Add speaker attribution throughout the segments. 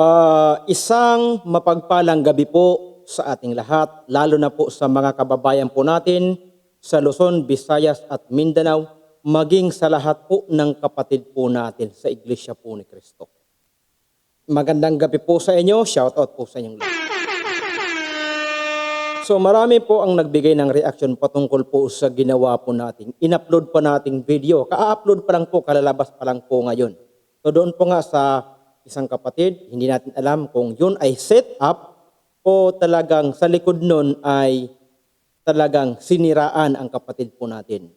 Speaker 1: Ah, isang mapagpalang gabi po sa ating lahat, lalo na po sa mga kababayan po natin sa Luzon, Visayas at Mindanao, maging sa lahat po ng kapatid po natin sa Iglesia po ni Kristo. Magandang gabi po sa inyo, shout out po sa inyong lahat. So marami po ang nagbigay ng reaction patungkol po sa ginawa po natin. In-upload pa nating video. Ka-upload pa lang po, kalalabas pa lang po ngayon. So doon po nga sa isang kapatid, hindi natin alam kung yun ay set up o talagang sa likod nun ay talagang siniraan ang kapatid po natin.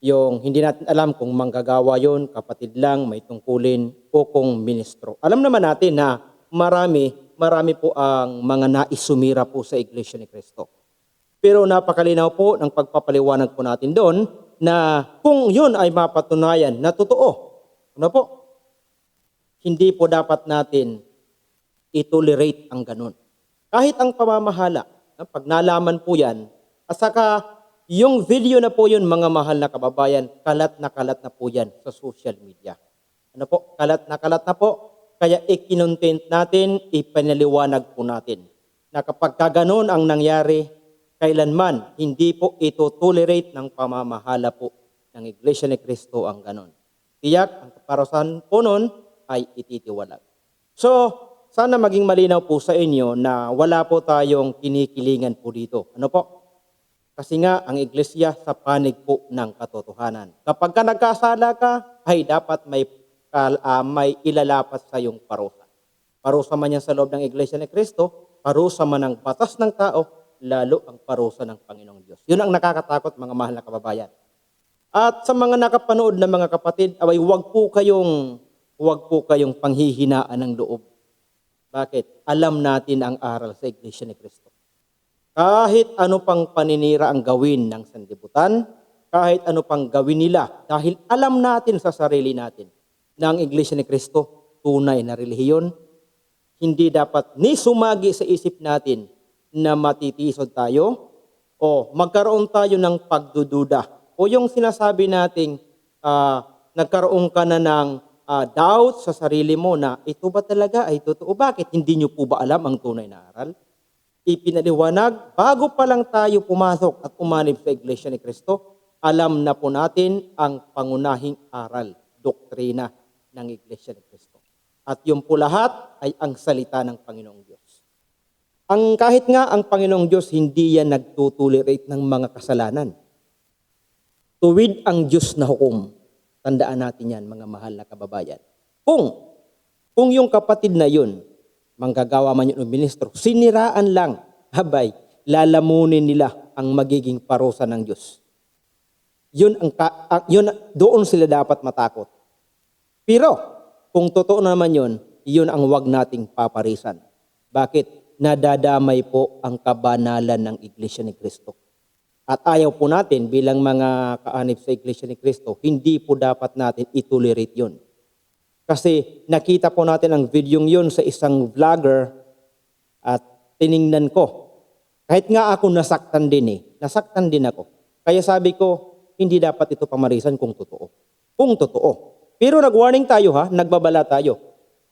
Speaker 1: Yung hindi natin alam kung manggagawa yon kapatid lang, may tungkulin o kung ministro. Alam naman natin na marami, marami po ang mga naisumira po sa Iglesia ni Cristo. Pero napakalinaw po ng pagpapaliwanag po natin doon na kung yun ay mapatunayan na totoo, ano po, hindi po dapat natin itolerate ang ganun. Kahit ang pamamahala, ah, pag nalaman po yan, at saka yung video na po yun, mga mahal na kababayan, kalat na kalat na po yan sa social media. Ano po? Kalat na kalat na po. Kaya ikinontent natin, ipinaliwanag po natin na kapag kaganon ang nangyari, kailanman hindi po ito tolerate ng pamamahala po ng Iglesia ni Cristo ang ganon. Tiyak, ang kaparasan po nun ay ititiwalag. So, sana maging malinaw po sa inyo na wala po tayong kinikilingan po dito. Ano po? Kasi nga, ang iglesia sa panig po ng katotohanan. Kapag ka nagkasala ka, ay dapat may, ah, may ilalapat sa iyong parusa. Parusa man yan sa loob ng iglesia ni Kristo, parusa man ng batas ng tao, lalo ang parusa ng Panginoong Diyos. Yun ang nakakatakot mga mahal na kababayan. At sa mga nakapanood na mga kapatid, away wag po kayong wag po kayong panghihinaan ng loob. Bakit? Alam natin ang aral sa Iglesia ni Kristo. Kahit ano pang paninira ang gawin ng sandibutan, kahit ano pang gawin nila, dahil alam natin sa sarili natin na ang Iglesia ni Kristo tunay na relihiyon, hindi dapat ni sumagi sa isip natin na matitisod tayo o magkaroon tayo ng pagdududa o yung sinasabi nating ah, nagkaroon ka na ng ah, doubt sa sarili mo na ito ba talaga ay totoo? Bakit hindi nyo po ba alam ang tunay na aral? Ipinaliwanag, bago pa lang tayo pumasok at umanib sa Iglesia ni Kristo, alam na po natin ang pangunahing aral, doktrina ng Iglesia ni Kristo. At yung po lahat ay ang salita ng Panginoong Diyos. Ang kahit nga ang Panginoong Diyos hindi yan nagtutolerate ng mga kasalanan. Tuwid ang Diyos na hukom. Tandaan natin yan, mga mahal na kababayan. Kung, kung yung kapatid na yun, manggagawa man yun ng ministro, siniraan lang, habay, lalamunin nila ang magiging parusa ng Diyos. Yun ang, ang- yun, doon sila dapat matakot. Pero, kung totoo naman yun, yun ang wag nating paparisan. Bakit? Nadadamay po ang kabanalan ng Iglesia ni Kristo. At ayaw po natin bilang mga kaanib sa Iglesia ni Kristo, hindi po dapat natin itolerate yun. Kasi nakita po natin ang video yun sa isang vlogger at tiningnan ko. Kahit nga ako nasaktan din eh. Nasaktan din ako. Kaya sabi ko, hindi dapat ito pamarisan kung totoo. Kung totoo. Pero nag-warning tayo ha, nagbabala tayo.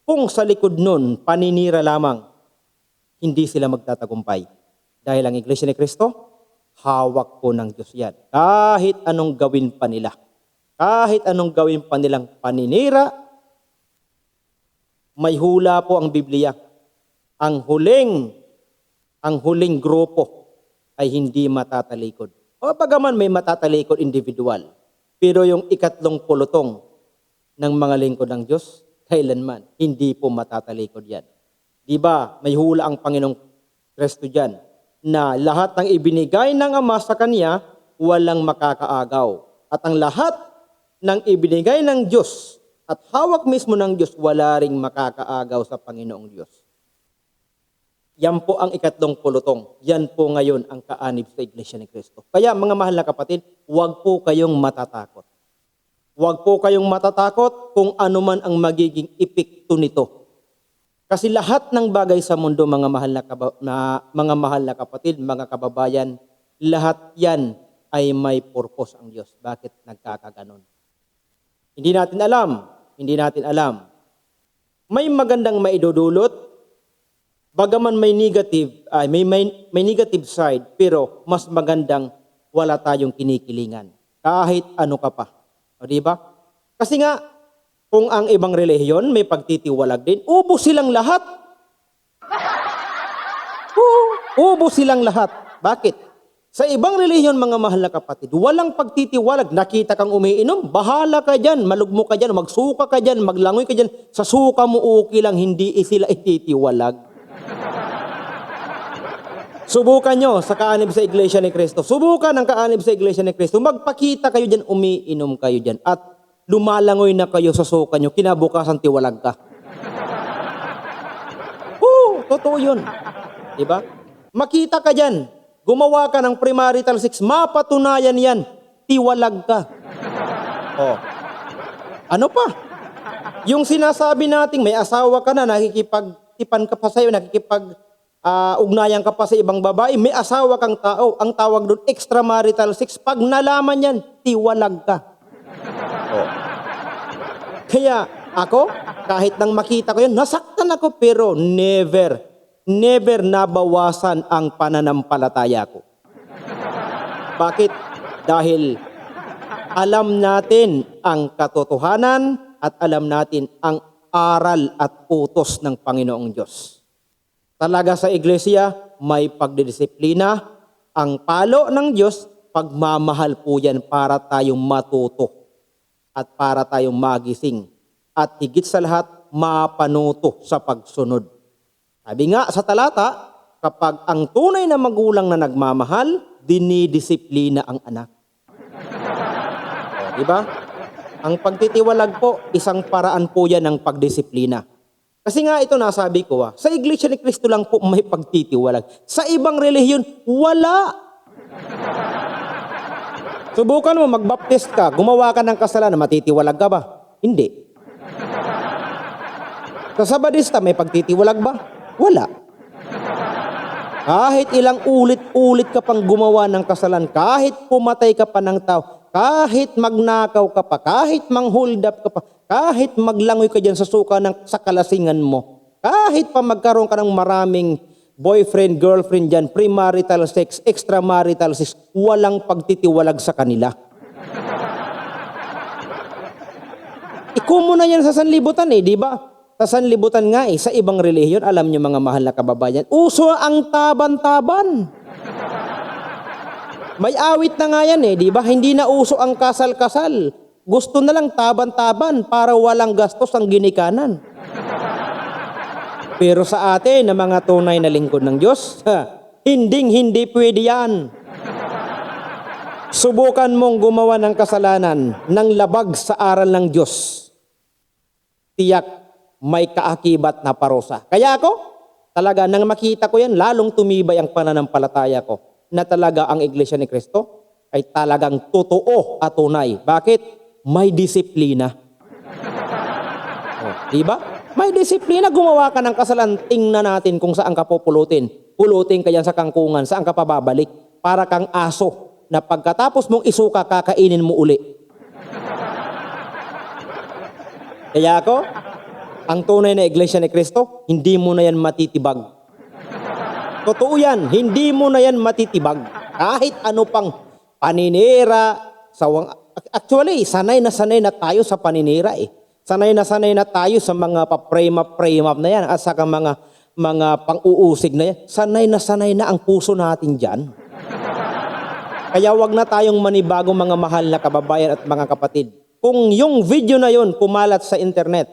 Speaker 1: Kung sa likod nun, paninira lamang, hindi sila magtatagumpay. Dahil ang Iglesia ni Kristo, hawak po ng Diyos yan. Kahit anong gawin pa nila. Kahit anong gawin pa nilang paninira, may hula po ang Biblia. Ang huling, ang huling grupo ay hindi matatalikod. O bagaman may matatalikod individual, pero yung ikatlong pulutong ng mga lingkod ng Diyos, kailanman, hindi po matatalikod yan. Di ba, may hula ang Panginoong Kristo dyan, na lahat ng ibinigay ng Ama sa Kanya, walang makakaagaw. At ang lahat ng ibinigay ng Diyos at hawak mismo ng Diyos, wala ring makakaagaw sa Panginoong Diyos. Yan po ang ikatlong pulutong. Yan po ngayon ang kaanib sa Iglesia ni Kristo. Kaya mga mahal na kapatid, huwag po kayong matatakot. Huwag po kayong matatakot kung ano man ang magiging epekto nito. Kasi lahat ng bagay sa mundo, mga mahal na, kaba- na- mga mahal na kapatid, mga kababayan, lahat yan ay may purpose ang Diyos. Bakit nagkakaganon? Hindi natin alam. Hindi natin alam. may magandang maidudulot, bagaman may negative, ay may, may, may negative side, pero mas magandang wala tayong kinikilingan. Kahit ano ka pa. O di ba? Kasi nga, kung ang ibang relihiyon may pagtitiwalag din, ubos silang lahat. Oo, ubos silang lahat. Bakit? Sa ibang relihiyon, mga mahal na kapatid, walang pagtitiwalag. Nakita kang umiinom, bahala ka dyan, malugmo ka dyan, magsuka ka dyan, maglangoy ka dyan. Sa suka mo okay lang, hindi sila ititiwalag. Subukan nyo sa kaanib sa Iglesia ni Cristo. Subukan ang kaanib sa Iglesia ni Cristo. Magpakita kayo dyan, umiinom kayo dyan. At lumalangoy na kayo sa suka nyo, kinabukasan tiwalag ka. Oo, totoo yun. Diba? Makita ka dyan, gumawa ka ng premarital sex, mapatunayan yan, tiwalag ka. Oh. Ano pa? Yung sinasabi nating may asawa ka na, nakikipagtipan ka pa sa'yo, nakikipag ah, ugnayan ka pa sa ibang babae, may asawa kang tao, ang tawag doon extramarital sex. Pag nalaman yan, tiwalag ka. Kaya ako, kahit nang makita ko yun, nasaktan ako pero never, never nabawasan ang pananampalataya ko. Bakit? Dahil alam natin ang katotohanan at alam natin ang aral at utos ng Panginoong Diyos. Talaga sa iglesia, may pagdidisiplina. Ang palo ng Diyos, pagmamahal po yan para tayong matuto at para tayong magising. At higit sa lahat, mapanuto sa pagsunod. Sabi nga sa talata, kapag ang tunay na magulang na nagmamahal, dinidisiplina ang anak. Di ba? Ang pagtitiwalag po, isang paraan po yan ng pagdisiplina. Kasi nga ito nasabi ko, ah, sa Iglesia ni Cristo lang po may pagtitiwalag. Sa ibang relihiyon, wala. Subukan mo, magbaptist ka, gumawa ka ng kasalanan, matitiwalag ka ba? Hindi. Sa Sabadista, may pagtitiwalag ba? Wala. Kahit ilang ulit-ulit ka pang gumawa ng kasalan, kahit pumatay ka pa ng tao, kahit magnakaw ka pa, kahit manghold up ka pa, kahit maglangoy ka dyan sa suka ng, sa kalasingan mo, kahit pa magkaroon ka ng maraming boyfriend, girlfriend dyan, premarital sex, extramarital sex, walang pagtitiwalag sa kanila. Na yan sa sanlibutan eh, di ba? Sa sanlibutan nga eh, sa ibang relihiyon, alam niyo mga mahal na kababayan, uso ang taban-taban. May awit na nga yan eh, di ba? Hindi na uso ang kasal-kasal. Gusto na lang taban-taban para walang gastos ang ginikanan. Pero sa atin, na mga tunay na lingkod ng Diyos, hinding hindi pwede yan. Subukan mong gumawa ng kasalanan ng labag sa aral ng Diyos. Tiyak may kaakibat na parusa. Kaya ako, talaga nang makita ko yan, lalong tumibay ang pananampalataya ko na talaga ang Iglesia ni Kristo ay talagang totoo at tunay. Bakit? May disiplina. Oh, di ba? May disiplina, gumawa ka ng kasalan, tingnan natin kung saan ka pupulutin. Pulutin ka yan sa kangkungan, saan ka pababalik. Para kang aso na pagkatapos mong isuka, kakainin mo uli. Kaya ako, ang tunay na iglesia ni Kristo, hindi mo na yan matitibag. Totoo yan, hindi mo na yan matitibag. Kahit ano pang paninira, sawang, actually, sanay na sanay na tayo sa paninira eh. Sanay na sanay na tayo sa mga pa-frame up, frame up na yan at saka mga, mga pang-uusig na yan. Sanay na sanay na ang puso natin dyan. Kaya wag na tayong manibagong mga mahal na kababayan at mga kapatid. Kung yung video na yon kumalat sa internet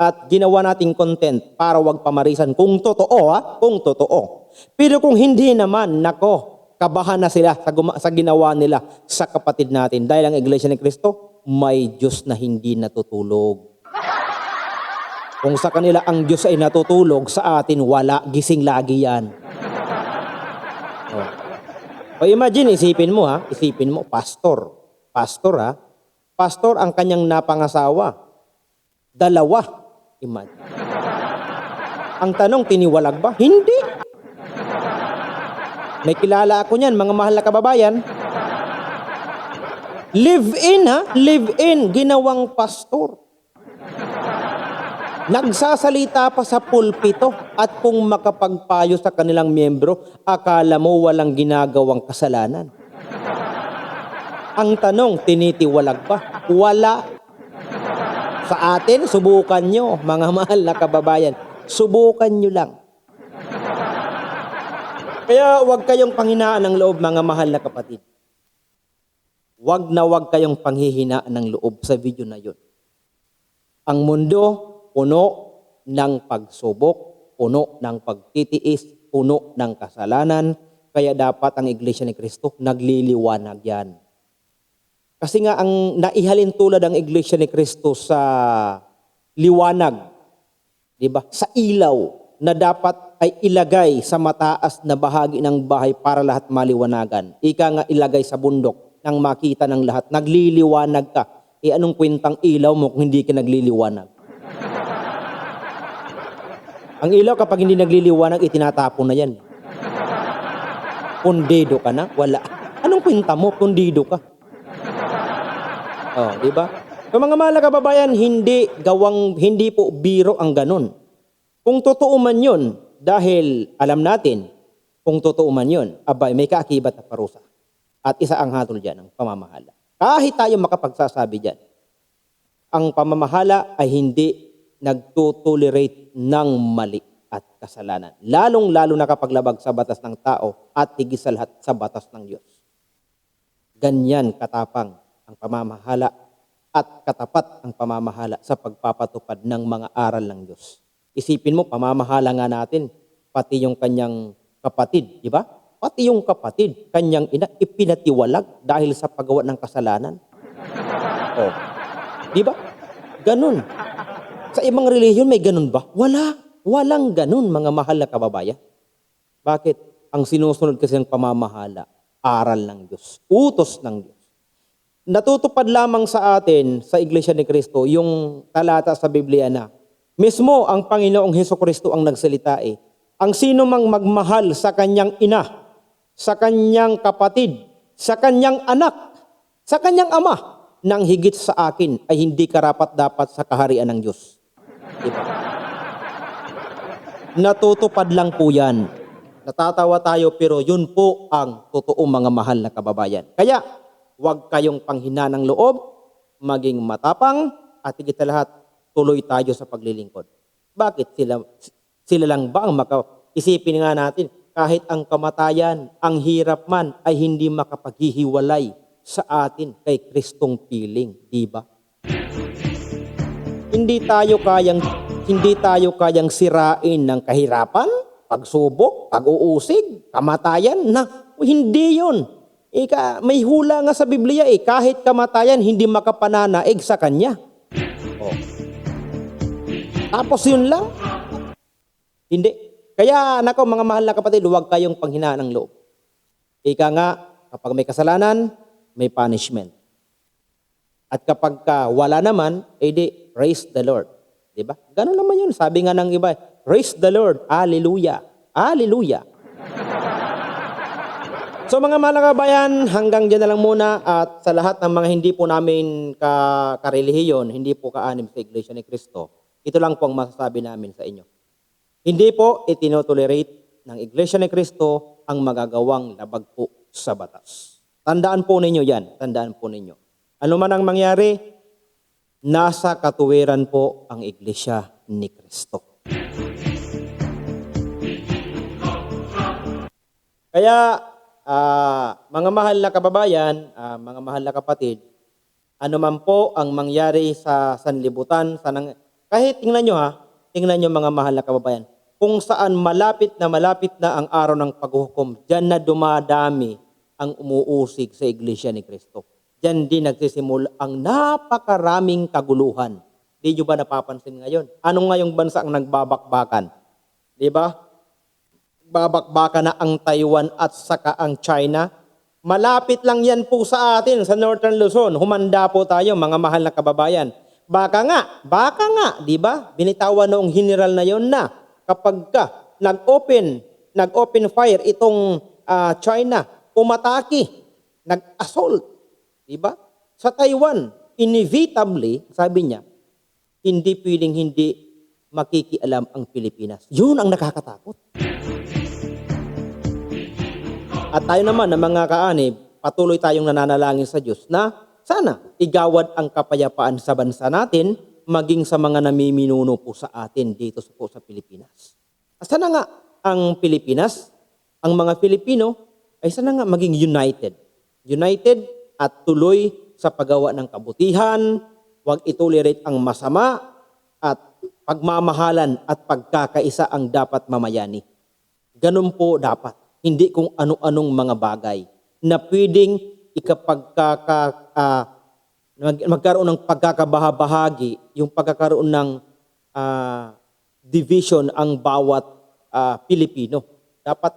Speaker 1: at ginawa nating content para wag pamarisan kung totoo ha, kung totoo. Pero kung hindi naman, nako, kabahan na sila sa, guma- sa ginawa nila sa kapatid natin. Dahil ang Iglesia ni Cristo, may Diyos na hindi natutulog. Kung sa kanila ang Diyos ay natutulog, sa atin wala, gising lagi yan. Oh. O imagine, isipin mo ha, isipin mo, pastor. Pastor ha, pastor ang kanyang napangasawa. Dalawa. Imagine. Ang tanong, tiniwalag ba? Hindi. May kilala ako niyan, mga mahal na kababayan. Live in ha, live in, ginawang pastor. Nagsasalita pa sa pulpito at kung makapagpayo sa kanilang miyembro, akala mo walang ginagawang kasalanan. Ang tanong, tinitiwalag ba? Wala. Sa atin, subukan nyo, mga mahal na kababayan. Subukan nyo lang. Kaya huwag kayong panghinaan ng loob, mga mahal na kapatid. Huwag na huwag kayong panghihinaan ng loob sa video na yun. Ang mundo, puno ng pagsubok, puno ng pagtitiis, puno ng kasalanan, kaya dapat ang Iglesia ni Kristo nagliliwanag yan. Kasi nga ang naihalin tulad ang Iglesia ni Kristo sa liwanag, 'di ba? Sa ilaw na dapat ay ilagay sa mataas na bahagi ng bahay para lahat maliwanagan. Ika nga ilagay sa bundok nang makita ng lahat. Nagliliwanag ka. E anong kwentang ilaw mo kung hindi ka nagliliwanag? Ang ilaw kapag hindi nagliliwanag, itinatapon na yan. Pundido ka na? Wala. Anong kwenta mo? Pundido ka. Oh, di ba? So mga mahal kababayan, hindi gawang hindi po biro ang ganun. Kung totoo man 'yon, dahil alam natin kung totoo man 'yon, abay may kaakibat na parusa. At isa ang hatol diyan, ang pamamahala. Kahit tayo makapagsasabi diyan, ang pamamahala ay hindi nagtutolerate ng mali at kasalanan. Lalong-lalo na kapag labag sa batas ng tao at higit sa lahat sa batas ng Diyos. Ganyan katapang ang pamamahala at katapat ang pamamahala sa pagpapatupad ng mga aral ng Diyos. Isipin mo, pamamahala nga natin, pati yung kanyang kapatid, di ba? Pati yung kapatid, kanyang ina, ipinatiwalag dahil sa paggawa ng kasalanan. Oh. Di ba? Ganun. Sa ibang relihiyon may ganun ba? Wala. Walang ganun, mga mahal na kababayan. Bakit? Ang sinusunod kasi ng pamamahala, aral ng Diyos, utos ng Diyos. Natutupad lamang sa atin, sa Iglesia ni Kristo, yung talata sa Biblia na, mismo ang Panginoong Heso Kristo ang nagsalita eh, ang sino mang magmahal sa kanyang ina, sa kanyang kapatid, sa kanyang anak, sa kanyang ama, nang higit sa akin ay hindi karapat dapat sa kaharian ng Diyos. Diba? Natutupad lang po yan. Natatawa tayo pero yun po ang totoong mga mahal na kababayan. Kaya huwag kayong panghina ng loob, maging matapang, at higit sa lahat, tuloy tayo sa paglilingkod. Bakit sila, sila lang ba ang maka... Isipin nga natin, kahit ang kamatayan, ang hirap man, ay hindi makapaghihiwalay sa atin kay Kristong piling, di ba? Hindi tayo kayang hindi tayo kayang sirain ng kahirapan, pagsubok, pag-uusig, kamatayan na hindi 'yon. Ika, may hula nga sa Biblia eh, kahit kamatayan hindi makapananaig sa kanya. Oh. Tapos yun lang. Hindi. Kaya nako mga mahal na kapatid, huwag kayong panghinaan ng loob. Ika nga, kapag may kasalanan, may punishment. At kapag ka wala naman, edi praise the Lord. 'Di ba? Ganun naman 'yun. Sabi nga ng iba, praise the Lord. Hallelujah. Hallelujah. So mga mga kabayan, hanggang dyan na lang muna at sa lahat ng mga hindi po namin ka karelihiyon, hindi po kaanim sa Iglesia ni Cristo, ito lang po ang masasabi namin sa inyo. Hindi po itinotolerate ng Iglesia ni Cristo ang magagawang labag po sa batas. Tandaan po ninyo yan. Tandaan po ninyo. Ano man ang mangyari, nasa katuwiran po ang Iglesia ni Kristo. Kaya, ah, mga mahal na kababayan, ah, mga mahal na kapatid, ano man po ang mangyari sa sanlibutan, sa nang, kahit tingnan nyo ha, tingnan nyo mga mahal na kababayan, kung saan malapit na malapit na ang araw ng paghukom, dyan na dumadami ang umuusig sa Iglesia ni Kristo. Diyan din nagsisimula ang napakaraming kaguluhan. Di nyo ba napapansin ngayon? Anong ngayong bansa ang nagbabakbakan? Di ba? Babakbakan na ang Taiwan at saka ang China. Malapit lang yan po sa atin, sa Northern Luzon. Humanda po tayo, mga mahal na kababayan. Baka nga, baka nga, di ba? Binitawan noong general na yon na kapag ka nag-open, nag-open fire itong ah, China, umatake, nag-assault, Di ba? Sa Taiwan, inevitably, sabi niya, hindi pwedeng hindi makikialam ang Pilipinas. Yun ang nakakatakot. At tayo naman na mga kaanib, patuloy tayong nananalangin sa Diyos na sana igawad ang kapayapaan sa bansa natin maging sa mga namiminuno po sa atin dito po sa Pilipinas. Sana nga ang Pilipinas, ang mga Pilipino ay sana nga maging united. United at tuloy sa paggawa ng kabutihan, huwag itolerate ang masama at pagmamahalan at pagkakaisa ang dapat mamayani. Ganun po dapat. Hindi kung ano-anong mga bagay na pwedeng ikapagkaka, ah, mag- magkaroon ng pagkakabahabahagi, yung pagkakaroon ng ah, division ang bawat ah, Pilipino. Dapat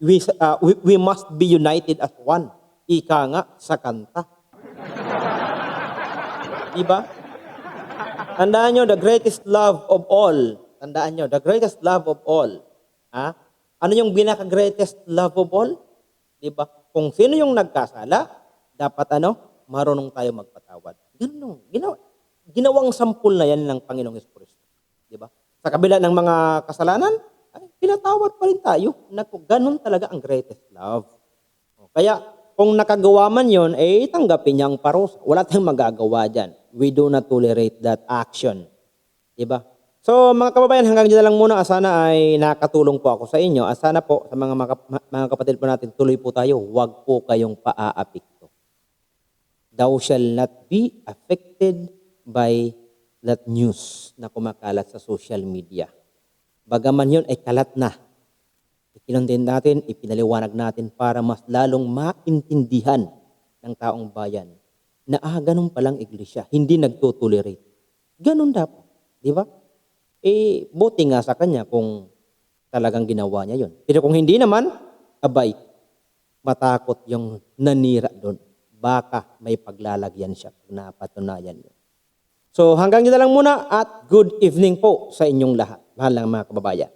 Speaker 1: we, ah, we, we must be united as one. Ika nga sa kanta. Diba? Tandaan nyo, the greatest love of all. Tandaan nyo, the greatest love of all. Ha? Ano yung binaka-greatest love of all? Di ba? Kung sino yung nagkasala, dapat ano, marunong tayo magpatawad. Ganun. Ginawa, ginawang sampul na yan ng Panginoong Yesus. Di ba? Sa kabila ng mga kasalanan, ay, pinatawad pa rin tayo. Naku, ganun talaga ang greatest love. Kaya, kung nakagawa man yon, eh, tanggapin niya ang parusa. Wala tayong magagawa dyan. We do not tolerate that action. Diba? So, mga kababayan, hanggang dyan lang muna. Sana ay nakatulong po ako sa inyo. At sana po, sa mga, mga, kapatid po natin, tuloy po tayo. Huwag po kayong paaapikto. Thou shall not be affected by that news na kumakalat sa social media. Bagaman yun ay kalat na. Ikinundin natin, ipinaliwanag natin para mas lalong maintindihan ng taong bayan na ah, ganun palang iglesia, hindi nagtutolerate. Ganun dapat, di ba? Eh, buti nga sa kanya kung talagang ginawa niya yun. Pero kung hindi naman, abay, matakot yung nanira doon. Baka may paglalagyan siya kung napatunayan yun. So hanggang dito lang muna at good evening po sa inyong lahat. Mahal ng mga kababayan.